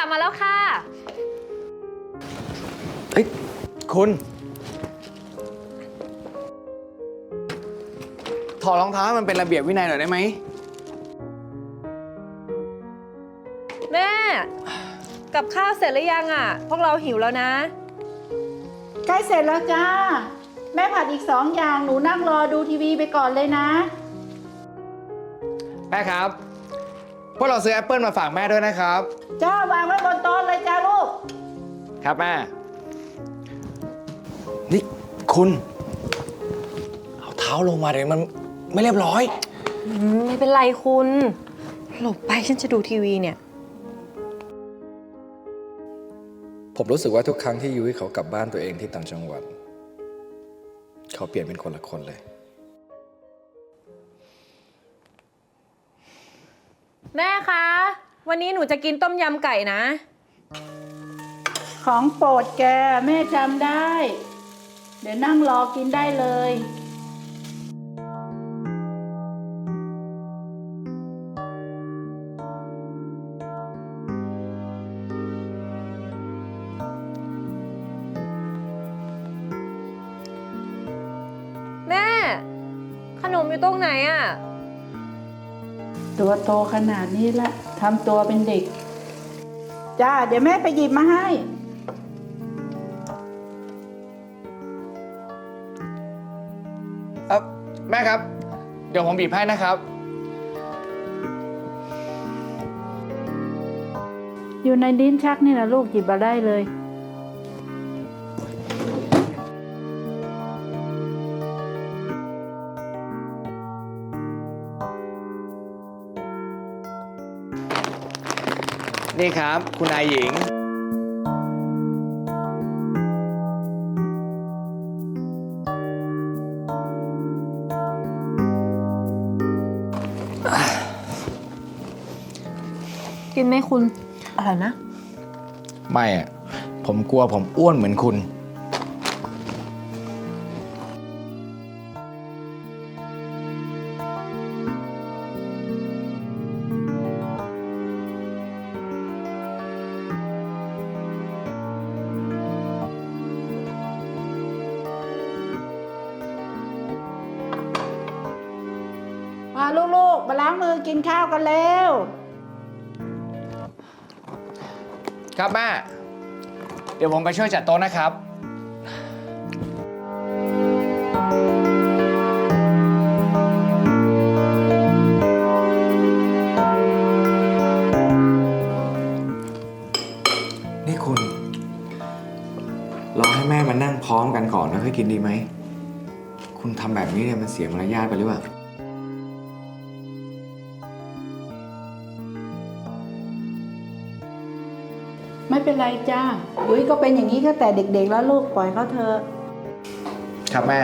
ลับมาแล้วค่ะ เอ้ยคุณ ถอดรองเท้าให้มันเป็นระเบียบวินัยหน่อยได้ไหม แม่ กับข้าวเสร็จหรือยังอะ พวกเราหิวแล้วนะ ใกล้เสร็จแล้วจ้า แม่ผัดอีกสองอย่างหนูนั่งรอดูทีวีไปก่อนเลยนะ แม่ครับพ วกเราซื้อแอปเปิลมาฝากแม่ด้วยนะครับ จ้าวางไว้บนโต๊ะเลยจ้าลูก ครับแม่ นี่คุณ เอาเท้าลงมาเดี๋ยวมันไม่เรียบร้อย อืมไม่เป็นไรคุณ หลบไปฉันจะดูทีวีเนี่ย ผมรู้สึกว่าทุกครั้งที่ยุ้ยเขากลับบ้านตัวเองที่ต่างจังหวัด เขาเปลี่ยนเป็นคนละคนเลย แม่คะ วันนี้หนูจะกินต้มยำไก่นะ ของโปรดแกแม่จำได้ เดี๋ยวนั่งรอกินได้เลย แม่ ขนมอยู่ตรงไหนอะ ตัวโตขนาดนี้ละทำตัวเป็นเด็ก จ้า เดี๋ยวแม่ไปหยิบมาให้ เออแม่ครับ เดี๋ยวผมบีบให้นะครับ อยู่ในลิ้นชักนี่นะลูกหยิบมาได้เลย นี่ครับ คุณนายหญิง กินไหมคุณ อร่อยนะ ไม่อะผมกลัวผมอ้วนเหมือนคุณาล้างมือกินข้าวกันแล้วครับแม่ เดี๋ยวผมไปช่วยจัดโต๊ะนะครับ นี่คุณ รอให้แม่มานั่งพร้อมกันก่อนแล้วค่อยกินดีไหม คุณทำแบบนี้เนี่ยมันเสียมารยาทไปหรือเปล่า ไม่เป็นไรจ้าอุ้ยก็เป็นอย่างนี้ก็แต่เด็กๆแล้วลูกปล่อยเขาเถอะครับแม่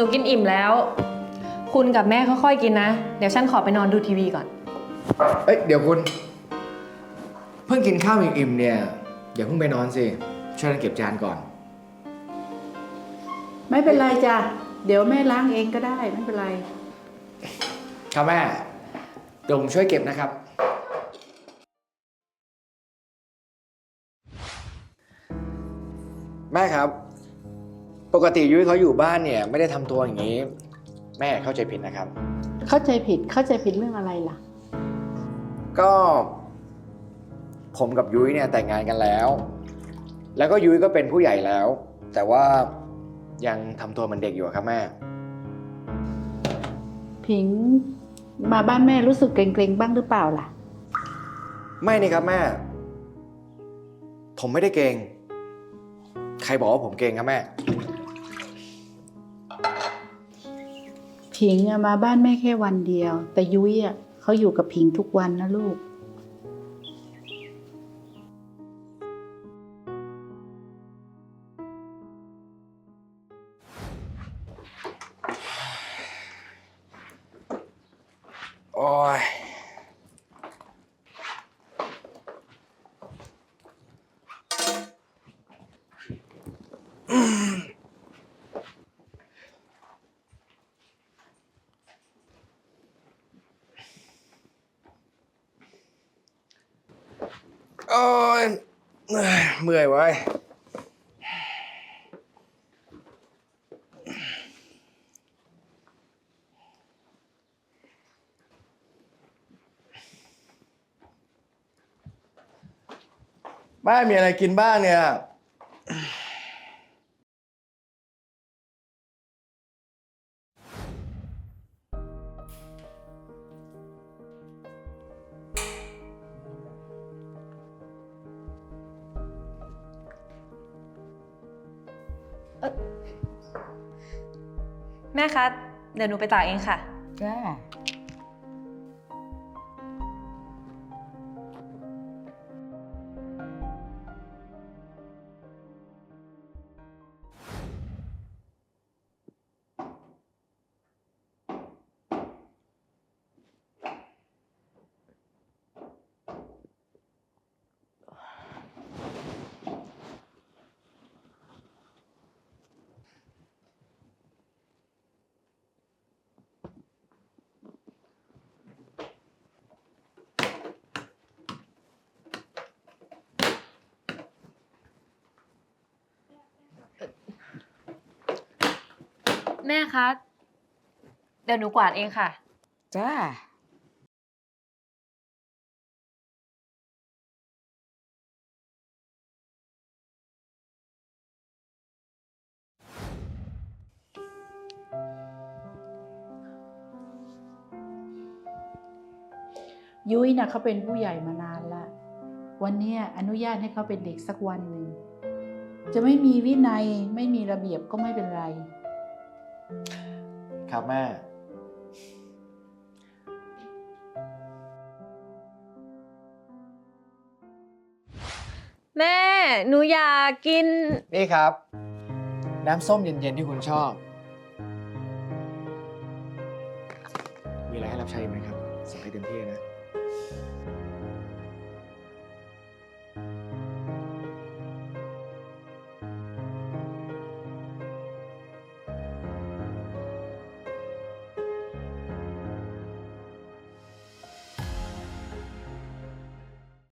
หนูกินอิ่มแล้ว คุณกับแม่ค่อยๆกินนะ เดี๋ยวฉันขอไปนอนดูทีวีก่อน เอ้ยเดี๋ยวคุณ เพิ่งกินข้าวอิ่มๆเนี่ยอย่าเพิ่งไปนอนสิช่วยกันเก็บจานก่อน ไม่เป็นไรจ้ะ เดี๋ยวแม่ล้างเองก็ได้ ไม่เป็นไร ครับแม่เดี๋ยวผมช่วยเก็บนะครับ แม่ครับป กติยุ้ยเขาอยู่บ้านเนี่ยไม่ได้ทำตัวอย่างนี้ แม่เข้าใจผิดนะครับ เข้าใจผิดเข้าใจผิดเรื่องอะไรล่ะ ก็ผมกับยุ้ยเนี่ยแต่งงานกันแล้ว แล้วก็ยุ้ยก็เป็นผู้ใหญ่แล้ว แต่ว่ายังทำตัวเหมือนเด็กอยู่อะครับแม่ ผิงมาบ้านแม่รู้สึกเกรงๆบ้างหรือเปล่าล่ะ ไม่นี่ครับแม่ ผมไม่ได้เกรงใครบอกว่าผมเกรงครับแม่ ผิงมาบ้านแม่แค่วันเดียว แต่ยุ้ยเขาอยู่กับผิงทุกวันนะลูก โอ้ย อ้ยเมื่อยไว้ยบ้านมีอะไรกินบ้างเนี่ย แม่คะ เดี๋ยวหนูไปตากเองค่ะ จ้า แม่คะ เดี๋ยวหนูกวาดเองค่ะ จ้า ยุ้ยนะเขาเป็นผู้ใหญ่มานานละ วันเนี้ยอนุญาตให้เขาเป็นเด็กสักวันหนึ่ง จะไม่มีวินัยไม่มีระเบียบก็ไม่เป็นไร ครับแม่ แม่ หนูอยากกิน นี่ครับ น้ำส้มเย็นๆที่คุณชอบ มีอะไรให้รับใช้ไหม